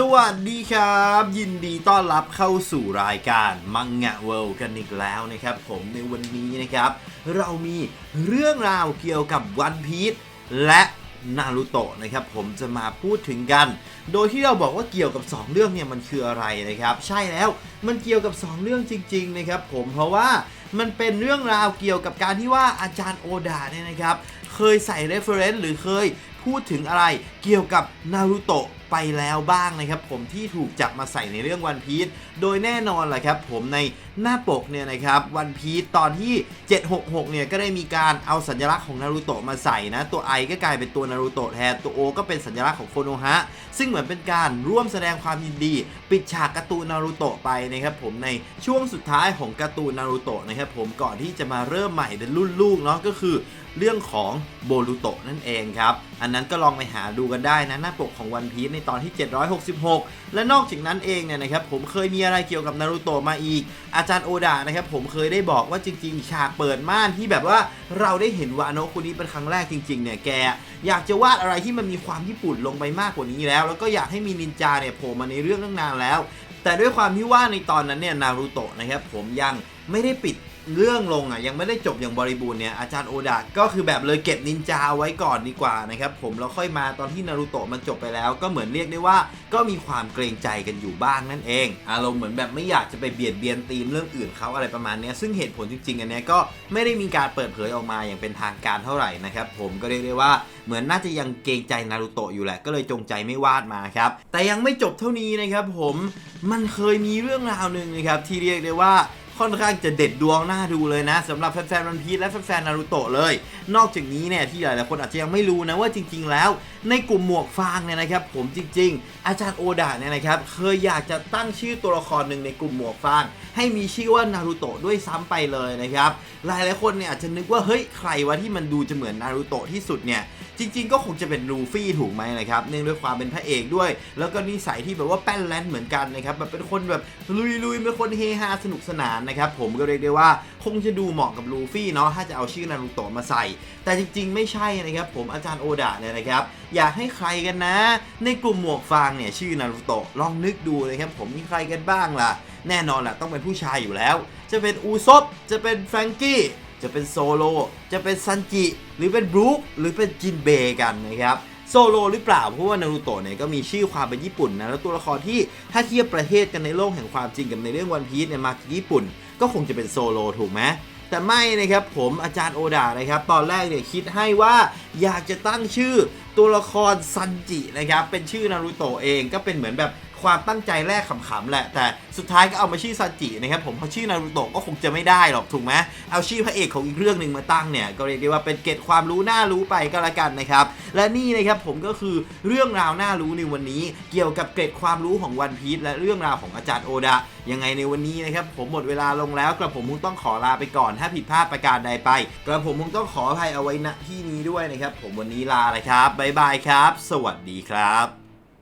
สวัสดีครับ ยินดีต้อนรับเข้าสู่รายการมังงะเวิลด์กันอีกแล้วนะครับ ผมในวันนี้นะครับ เรามีเรื่องราวเกี่ยวกับวันพีชและนารูโตะนะครับ ผมจะมาพูดถึงกัน โดยที่เราบอกว่าเกี่ยวกับ 2 เรื่องเนี่ยมันคืออะไรนะครับ ใช่แล้วมันเกี่ยวกับ 2 เรื่องจริง ๆ นะครับ ผมเพราะว่ามันเป็นเรื่องราวเกี่ยวกับการที่ว่าอาจารย์โอดาเนี่ยนะครับ เคยใส่ reference หรือเคยพูดถึงอะไรเกี่ยวกับนารูโตะ ไปแล้วบ้างนะครับผมที่ถูกจับมาใส่ในเรื่องวันพีชโดยแน่นอนแหละครับผมใน หน้าปกเนี่ยนะครับวันพีชตอนที่ 766 เนี่ยก็ได้มีการเอาสัญลักษณ์ของนารูโตะมาใส่นะ ตัวไอก็กลายเป็นตัวนารูโตะแทน ตัวโอก็เป็นสัญลักษณ์ของโคโนฮะ ซึ่งเหมือนเป็นการร่วมแสดงความยินดี ปิดฉากการ์ตูนนารูโตะไปนะครับผมในช่วงสุดท้ายของการ์ตูนนารูโตะนะครับผมก่อนที่จะมาเริ่มใหม่เป็นรุ่นลูกเนาะก็คือเรื่องของโบรูโตะนั่นเองครับ อันนั้นก็ลองไปหาดูกันได้นะหน้าปกของวันพี e ในตอนที่ 766 และนอกจากนั้นเองเนี่ยนะครับผมเคยมีอะไรเกี่ยวกับนารูโตะมาอีกอาจารย์โอดานะครับ ผมเคยได้บอกว่าจริง ๆ ฉากเปิดม่านที่แบบว่าเราได้เห็นวาโนะคนนี้เป็นครั้งแรกจริง ๆ เนี่ยแก อยากจะวาดอะไรที่มันมีความญี่ปุ่นลงไปมากกว่านี้แล้ว แล้วก็อยากให้มีนินจาเนี่ยโผล่มาในเรื่องตั้งนานแล้ว แต่ด้วยความที่ว่าในตอนนั้นเนี่ยนารูโตะนะครับผมยังไม่ได้ปิด เรื่องลงอะยังไม่ได้จบอย่างบริบูรณ์เนี่ยอาจารย์โอดะก็คือแบบเลยเก็บนินจาไว้ก่อนดีกว่านะครับผมแล้วค่อยมาตอนที่นารูโตะมันจบไปแล้ว ก็เหมือนเรียกได้ว่าก็มีความเกรงใจกันอยู่บ้างนั่นเองอารมณ์เหมือนแบบไม่อยากจะไปเบียดเบียนธีมเรื่องอื่นเขาอะไรประมาณนี้ซึ่งเหตุผลจริงๆอันนี้ก็ไม่ได้มีการเปิดเผยออกมาอย่างเป็นทางการเท่าไหร่นะครับผมก็เรียกได้ว่าเหมือนน่าจะยังเกรงใจนารูโตะอยู่แหละก็เลยจงใจไม่วาดมาครับแต่ยังไม่จบเท่านี้นะครับผมมันเคยมีเรื่องราวหนึ่งนะครับที่เรียกได้ว่า ค่อนข้างจะเด็ดดวงน่าดูเลยนะสำหรับแฟนๆวันพีชและแฟนๆนารูโตะเลย นอกจากนี้เนี่ยที่หลายๆคนอาจจะยังไม่รู้นะว่าจริง ๆ แล้ว ในกลุ่มหมวกฟางเนี่ยนะครับ ผมจริง ๆ อาจารย์โอดาเนี่ยนะครับเคยอยากจะตั้งชื่อตัวละครหนึ่งในกลุ่มหมวกฟาง ให้มีชื่อว่านารูโตะด้วยซ้ำไปเลยนะครับหลายๆคนเนี่ยอาจจะนึกว่าเฮ้ยใครวะที่มันดูจะเหมือนนารูโตะที่สุดเนี่ย จริง ๆ ก็คงจะเป็นลูฟี่ถูกไหมนะครับเนื่องด้วยความเป็นพระเอกด้วย แล้วก็นิสัยที่แบบว่าแป้นแลนเหมือนกันนะครับแบบเป็นคนแบบลุยๆเป็นคนเฮฮาสนุกสนานนะครับผมก็เรียกได้ว่าคงจะดูเหมาะกับลูฟี่เนาะถ้าจะเอาชื่อนารูโตะมาใส่ แต่จริง ๆ ไม่ใช่นะครับผมอาจารย์โอดะเนี่ยนะครับ อยากให้ใครกันนะ ในกลุ่มหมวกฟางเนี่ยชื่อนารูโตะลองนึกดูนะครับผมมีใครกันบ้างล่ะ แน่นอนแหละต้องเป็นผู้ชายอยู่แล้ว จะเป็นอูซบจะเป็นแฟรงกี้ จะเป็นโซโล จะเป็นซันจิ หรือเป็นบรูคหรือเป็นจินเบกันนะครับโซโลหรือเปล่า เพราะว่านารูโตะเนี่ยก็มีชื่อความเป็นญี่ปุ่นนะ แล้วตัวละครที่ถ้าเทียบประเทศกันในโลกแห่งความจริงกับในเรื่องวันพีซเนี่ยมาจากญี่ปุ่น ก็คงจะเป็นโซโลถูกไหมแต่ไม่นะครับผมอาจารย์โอดานะครับ ตอนแรกเนี่ยคิดให้ว่าอยากจะตั้งชื่อตัวละครซันจินะครับ เป็นชื่อนารูโตะเองก็เป็นเหมือนแบบ ความตั้งใจแรกขำๆแหละ แต่สุดท้ายก็เอามาชื่อซันจินะครับผมเพราะชื่อนารูโตะก็คงจะไม่ได้หรอกถูกไหมเอาชื่อพระเอกของอีกเรื่องหนึ่งมาตั้งเนี่ยก็เรียกได้ว่าเป็นเกร็ดความรู้น่ารู้ไปก็แล้วกันนะครับและนี่นะครับผมก็คือเรื่องราวน่ารู้ในวันนี้ เกี่ยวกับเกร็ดความรู้ของวันพีซและเรื่องราวของอาจารย์โอดะยังไงในวันนี้นะครับผมหมดเวลาลงแล้วกระผมคงต้องขอลาไปก่อน ถ้าผิดพลาดประการใดไป กระผมคงต้องขออภัยเอาไว้ณที่นี้ด้วยนะครับผมวันนี้ลาเลยครับบ๊ายบายครับ สวัสดีครับ